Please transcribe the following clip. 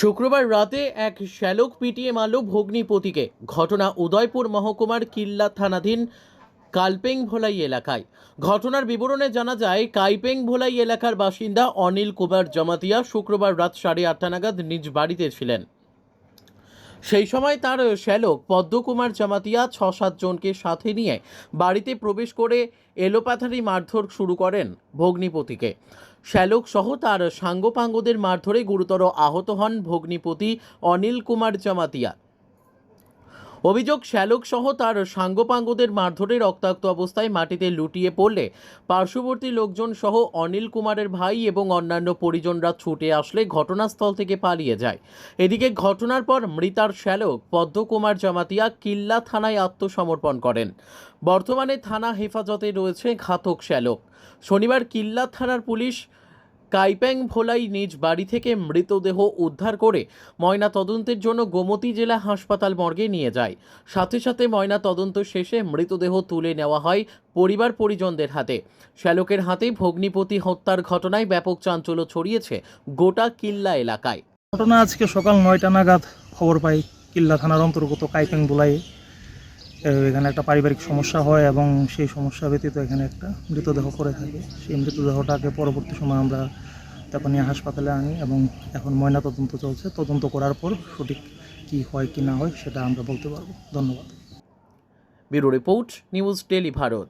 শুক্রবার রাতে এক শ্যালক পিটিয়ে মারল ভগ্নিপতিকে। ঘটনা উদয়পুর মহকুমার কিল্লা থানাধীন কালপেং ভোলাই এলাকায়। ঘটনার বিবরণে জানা যায় কাইপেং ভোলাই এলাকার বাসিন্দা অনিল কুমার জমাতিয়া শুক্রবার রাত সাড়ে আটটা নাগাদ নিজ বাড়িতে ছিলেন। সেই সময় তার শ্যালক পদ্মকুমার জামাতিয়া ছ সাতজনকে সাথে নিয়ে বাড়িতে প্রবেশ করে এলোপাথারি মারধর শুরু করেন ভগ্নিপতিকে। শ্যালক সহ তার সাঙ্গপাঙ্গদের মারধরে গুরুতর আহত হন ভগ্নিপতি অনিল কুমার জামাতিয়া। অভিযোগ, শ্যালক সহ তার সাঙ্গপাঙ্গদের মারধরে রক্তাক্ত অবস্থায় মাটিতে লুটিয়ে পড়লে পার্শ্ববর্তী লোকজন সহ অনিল কুমারের ভাই এবং অন্যান্য পরিজনরা ছুটে আসলে ঘটনাস্থল থেকে পালিয়ে যায়। এদিকে ঘটনার পর মৃতার শ্যালক পদ্মকুমার জামাতিয়া কিল্লা থানায় আত্মসমর্পণ করেন। বর্তমানে থানা হেফাজতে রয়েছে ঘাতক শ্যালক। শনিবার কিল্লা থানার পুলিশ কাইপ্যাং ভোলাই নিজ বাড়ি থেকে মৃতদেহ উদ্ধার করে ময়না তদন্তের জন্য গোমতী জেলা হাসপাতাল মর্গে নিয়ে যায়। সাথে সাথে ময়না তদন্ত শেষে মৃতদেহ তুলে নেওয়া হয় পরিবার পরিজনদের হাতে। শ্যালকের হাতে ভগ্নিপতি হত্যার ঘটনায় ব্যাপক চাঞ্চল্য ছড়িয়েছে গোটা কিল্লা এলাকায়। ঘটনা আজকে সকাল নয়টা নাগাদ খবর পাই কিল্লা থানার অন্তর্গত কাইপ্যাং বুলাই এখানে একটা পারিবারিক সমস্যা হয় এবং সেই সমস্যা ব্যতীত এখানে একটা মৃতদেহ করে থাকে। সেই মৃতদেহটাকে পরবর্তী সময় আমরা তারপর নিয়ে হাসপাতালে আনি এবং এখন ময়না তদন্ত চলছে। তদন্ত করার পর সঠিক কি হয়, কি না হয়, সেটা আমরা বলতে পারব। ধন্যবাদ। Bureau report, news daily Bharat.